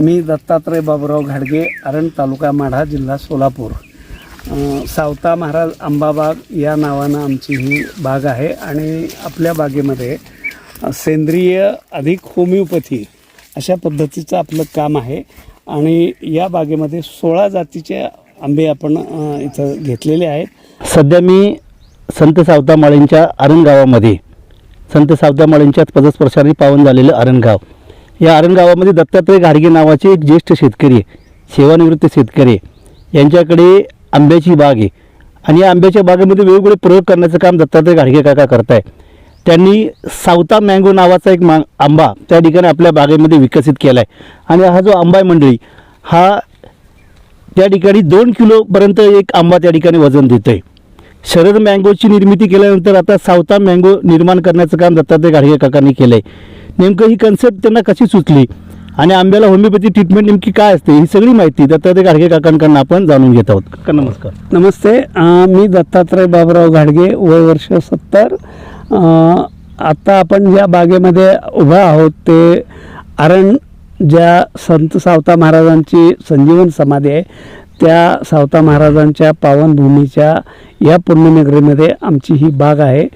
मी दत्तात्रय बाबुराव घाडगे अरण तालुका माढा जिल्हा सोलापूर. सावता महाराज आंबाबाग या नावानं आमची ही बाग आहे आणि आपल्या बागेमध्ये सेंद्रिय अधिक होमिओपॅथी अशा पद्धतीचं आपलं काम आहे आणि या बागेमध्ये सोळा जातीचे आंबे आपण इथं घेतलेले आहेत. सध्या मी संत सावता माळींच्या आरण गावामध्ये संत सावता माळींच्या पदस्पर्शाने पावन झालेलं आरणगाव या आरणगावामध्ये दत्तात्रय घाडगे नावाचे एक ज्येष्ठ शेतकरी आहे सेवानिवृत्त शेतकरी आहे. यांच्याकडे आंब्याची बाग आहे. आणि या आंब्याच्या बागेमध्ये वेगवेगळे प्रयोग करण्याचं काम दत्तात्रय घाडगे काका करताय त्यांनी सावता मँगो नावाचा एक मा आंबा त्या ठिकाणी आपल्या बागेमध्ये विकसित केला आहे आणि हा जो आंबा मंडळी हा त्या ठिकाणी दोन किलोपर्यंत एक आंबा त्या ठिकाणी वजन देतोय. शरद मँगोची निर्मिती केल्यानंतर आता सावता मँगो निर्माण करण्याचं काम दत्तात्रय घाडगे काकांनी केलं आहे नेमकं ही कन्सेप्ट त्यांना कशी सुचली? आणि आंब्याला होमिओपॅथी ट्रीटमेंट नेमकी काय असते? ही सगळी माहिती दत्तात्रय गाडगे काकांकडून आपण जाणून घेत आहोत. नमस्कार. नमस्ते. मी दत्तात्रय बाबराव घाडगे वय वर्ष सत्तर. आत्ता आपण ज्या बागेमध्ये उभा आहोत ते आरण ज्या संत सावता महाराजांची संजीवन समाधी आहे त्या सावता महाराजांच्या पावनभूमीच्या या पुण्यनगरीमध्ये आमची ही बाग आहे.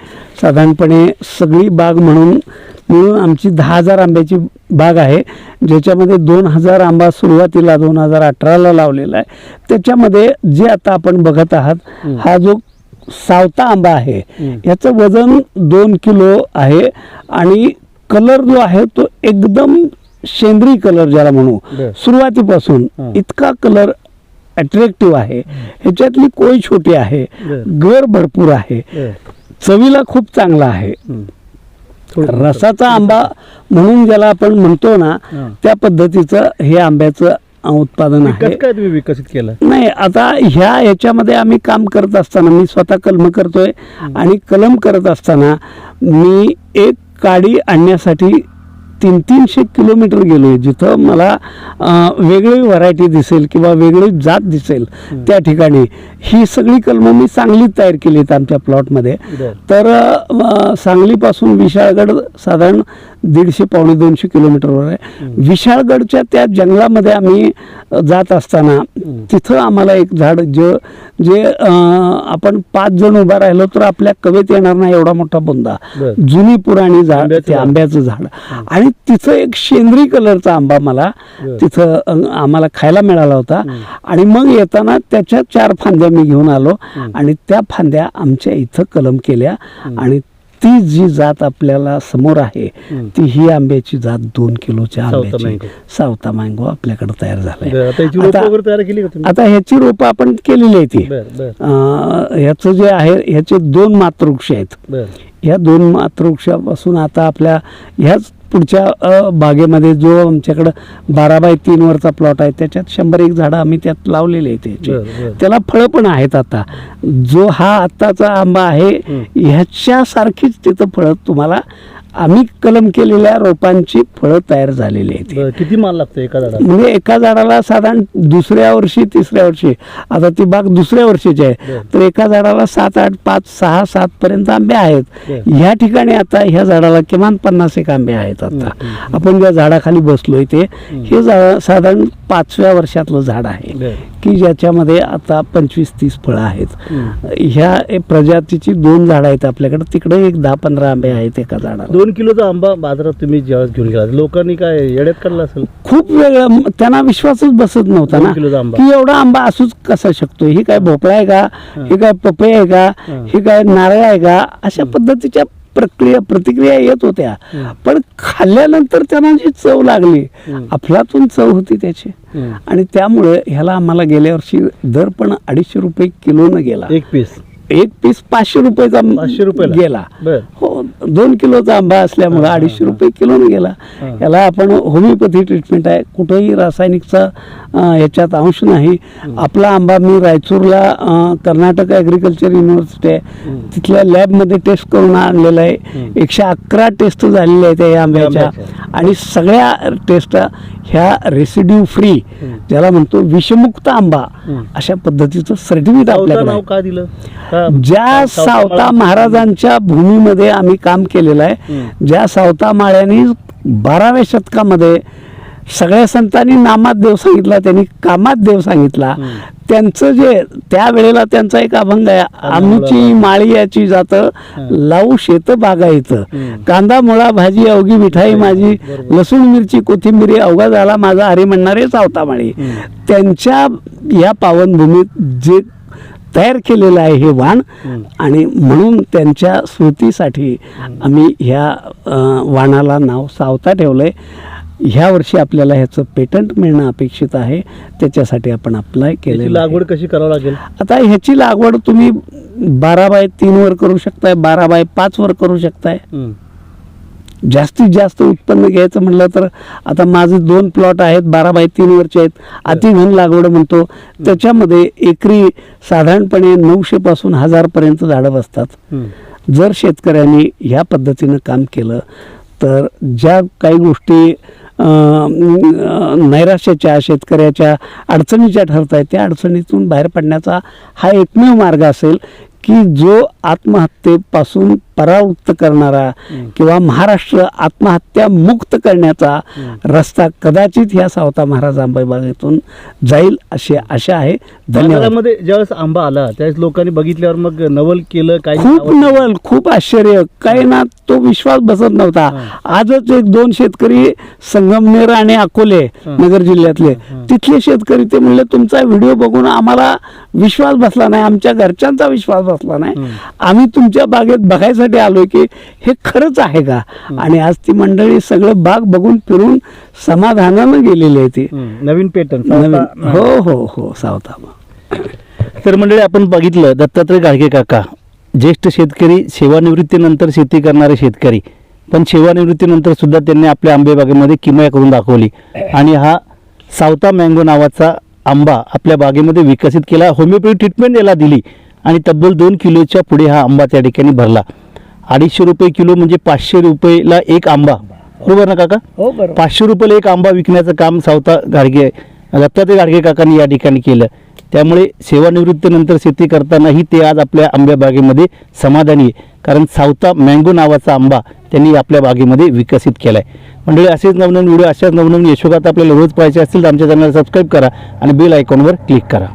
साधारणपणे सगळी बाग म्हणून मिळून आमची दहा हजार आंब्याची बाग आहे ज्याच्यामध्ये दोन हजार आंबा सुरुवातीला दोन हजार अठराला लावलेला आहे. त्याच्यामध्ये जे आता आपण बघत आहात हा जो सावता आंबा आहे. याचं वजन दोन किलो आहे आणि कलर जो आहे तो एकदम सेंद्रिय कलर ज्याला म्हणू. सुरुवातीपासून. इतका कलर अट्रॅक्टिव्ह आहे. ह्याच्यातली कोय छोटी आहे. गर भरपूर आहे. चवीला खूप चांगला आहे. रसाचा आंबा म्हणून ज्याला आपण म्हणतो ना. त्या पद्धतीचं हे आंब्याचं उत्पादन आहे. काय तुम्ही विकसित केलं? नाही आता ह्या ह्याच्यामध्ये आम्ही काम करत असताना मी स्वतः कलम करतोय आणि कलम करत असताना मी एक काडी आणण्यासाठी तीन तीनशे किलोमीटर गेलोय जिथं मला वेगळी व्हरायटी दिसेल किंवा वेगळी जात दिसेल त्या ठिकाणी. ही सगळी कलमं मी सांगलीत तयार केली आहेत आमच्या प्लॉटमध्ये. तर सांगलीपासून विशाळगड साधारण दीडशे पावणे दोनशे किलोमीटरवर आहे. विशाळगडच्या त्या जंगलामध्ये आम्ही जात असताना तिथं आम्हाला एक झाड जे जे आपण पाच जण उभा राहिलो तर आपल्या कवेत येणार नाही एवढा मोठा बुंदा. जुनी पुराणी झाड आंब्याचं ते झाड. आंब्याचं झाड. आणि तिथं एक शेंद्री कलरचा आंबा मला. तिथं आम्हाला खायला मिळाला होता. आणि मग येताना त्याच्या चार फांद्या मी घेऊन आलो आणि त्या फांद्या आमच्या इथं कलम केल्या आणि ती जी जात आपल्याला समोर आहे. ती ही आंब्याची जात दोन किलोच्या आंब्याची. सावता मँगो आपल्याकडे तयार झालाय. बरं, आता ह्याची रोपं आपण केलेली आहे ती ह्याचं जे आहे ह्याचे दोन मातृवृक्ष आहेत. ह्या दोन मातृवृक्षापासून आता आपल्या ह्याच पुढच्या बागेमध्ये जो आमच्याकडं बारा बाय तीन वरचा प्लॉट आहे त्याच्यात शंभर एक झाडं आम्ही त्यात लावलेले आहेत त्याचे. त्याला फळं पण आहेत आता जो हा आत्ताचा आंबा आहे. ह्याच्यासारखीच तिथं फळं तुम्हाला आम्ही कलम केलेल्या रोपांची फळं तयार झालेली आहेत. किती माल लागतो एका झाडाला? म्हणजे एका झाडाला साधारण दुसऱ्या वर्षी तिसऱ्या वर्षी. आता ती बाग दुसऱ्या वर्षीची आहे. तर एका झाडाला सात आठ पाच सहा सात पर्यंत आंबे आहेत. ह्या ठिकाणी आता ह्या झाडाला किमान पन्नास एक आंबे आहेत आता. आपण ज्या झाडाखाली बसलोय ते हे झाड साधारण पाचव्या वर्षातलं झाड आहे की ज्याच्यामध्ये आता पंचवीस तीस फळं आहेत. ह्या प्रजातीची दोन झाडं आहेत आपल्याकडे. तिकडे एक दहा पंधरा आंबे आहेत एका झाडाला दोन किलोचा आंबा बाजारात तुम्ही ज्यावेळेस घेऊन गेला लोकांनी काय येड्यात काढला असेल? खूप वेगळं त्यांना विश्वासच बसत नव्हता ना. की एवढा आंबा असूच कसा शकतो? ही काय भोपळा आहे का? ही. काय पपई आहे का. ही. काय नारळ आहे का? अशा पद्धतीच्या प्रक्रिया प्रतिक्रिया येत होत्या. पण खाल्ल्यानंतर त्यांना जी चव लागली. अफलातून चव होती त्याची. आणि त्यामुळे ह्याला आम्हाला गेल्या वर्षी दर पण अडीचशे रुपये किलोनं गेला एक पीस एक पीस पाचशे रुपयेचा पाचशे रुपयाला? गेला हो दोन किलोचा आंबा असल्यामुळे अडीचशे. रुपये किलोने गेला. याला आपण होमिओपॅथी ट्रीटमेंट आहे कुठेही रासायनिकचा अं, याच्यात अंश नाही आपला आंबा मी रायचूरला कर्नाटक ॲग्रिकल्चर युनिव्हर्सिटी आहे. तिथल्या लॅबमध्ये टेस्ट करून आणलेलं आहे. एकशे अकरा टेस्ट झालेल्या आहेत या आंब्याच्या. आणि सगळ्या टेस्ट ह्या रेसिड्यू फ्री ज्याला म्हणतो विषमुक्त आंबा. अशा पद्धतीचं सर्टिफिकेट आपल्याकडे नाव आहे. का दिलं का- ज्या सावता महाराजांच्या भूमीमध्ये आम्ही काम केलेलं आहे. ज्या सावता माळ्यांनी बाराव्या शतकामध्ये सगळ्या संतांनी नामात देव सांगितला त्यांनी कामात देव सांगितला. त्यांचं जे त्यावेळेला त्यांचा एक अभंग आहे आमची माळी याची जात लावू शेत बागायचं कांदा मुळा भाजी अवघी मिठाई माझी लसूण मिरची कोथिंबिरी अवघा झाला माझा हरी म्हणणारे सावतामाळी त्यांच्या या पावनभूमीत जे तयार केलेलं आहे हे वाण आणि म्हणून त्यांच्या स्मृतीसाठी आम्ही ह्या वाणाला नाव सावता ठेवलंय. ह्या वर्षी आपल्याला ह्याचं पेटंट मिळणं अपेक्षित आहे. त्याच्यासाठी आपण अप्लाय केलेलं. लागवड कशी करावं लागेल? आता ह्याची लागवड तुम्ही बारा बाय तीन वर करू शकताय बारा बाय पाच वर करू शकताय. जास्तीत जास्त उत्पन्न घ्यायचं म्हटलं तर आता माझे दोन प्लॉट आहेत बारा बाय तीन वरचे आहेत. अतिघन लागवड म्हणतो. त्याच्यामध्ये एकरी साधारणपणे नऊशे पासून हजार पर्यंत झाडं बसतात. जर शेतकऱ्यांनी ह्या पद्धतीनं काम केलं तर ज्या काही गोष्टी नैराश्याच्या शेतकऱ्याच्या अडचणीच्या ठरत आहेत त्या अडचणीतून बाहेर पडण्याचा हा एकमेव मार्ग असेल की जो आत्महत्येपासून परावृत्त करणारा किंवा महाराष्ट्र आत्महत्या मुक्त करण्याचा रस्ता कदाचित ह्या सावता महाराज आंबेबागेतून जाईल अशी आशा आहे. धन्यवाद. ज्यावेळेस आंबा आला त्यावेळेस लोकांनी बघितल्यावर मग नवल केलं काही खूप नवल खूप आश्चर्य. काही ना तो विश्वास बसत नव्हता. आजच एक दोन शेतकरी संगमनेर आणि अकोले नगर जिल्ह्यातले. तिथले शेतकरी ते म्हणले तुमचा व्हिडिओ बघून आम्हाला विश्वास बसला नाही आमच्या घरच्यांचा विश्वास बसला नाही. आम्ही तुमच्या बागेत बघायसाठी आलोय की हे खरंच आहे का? आणि आज ती मंडळी सगळं बाग बघून फिरून समाधानानं गेलेली आहे ती. नवीन पेटर्न नवीन हो. हो हो सावता. तर मंडळी आपण बघितलं दत्तात्रय गाडगे काका ज्येष्ठ शेतकरी सेवानिवृत्तीनंतर शेती करणारे शेतकरी पण सेवानिवृत्तीनंतर सुद्धा त्यांनी आपल्या आंबेबागेमध्ये किमया करून दाखवली. आणि हा सावता मँगो नावाचा आंबा आपल्या बागेमध्ये विकसित केला होमिओपॅथी ट्रीटमेंट याला दिली आणि तब्बल दोन किलोच्या पुढे हा आंबा त्या ठिकाणी भरला. अडीचशे रुपये किलो म्हणजे पाचशे रुपयेला एक आंबा. बरोबर ना काका? हो बरोबर. पाचशे रुपयाला एक आंबा विकण्याचं काम सावता गाडगे दत्तात्रय गाडगे काकांनी या ठिकाणी केलं. त्यामुळे सेवानिवृत्तीनंतर शेती करतानाही ते आज आपल्या आंब्या बागेमध्ये समाधानी आहे. कारण सावता मँगो नावाचा आंबा त्यांनी आपल्या बागेमध्ये विकसित केला आहे मंडळी असेच नवनवीन व्हिडिओ अशाच नवनवीन यशोगात आपल्याला रोज पाहायचे असतील तर आमच्या चॅनलला सबस्क्राईब करा आणि बेल आयकॉनवर क्लिक करा.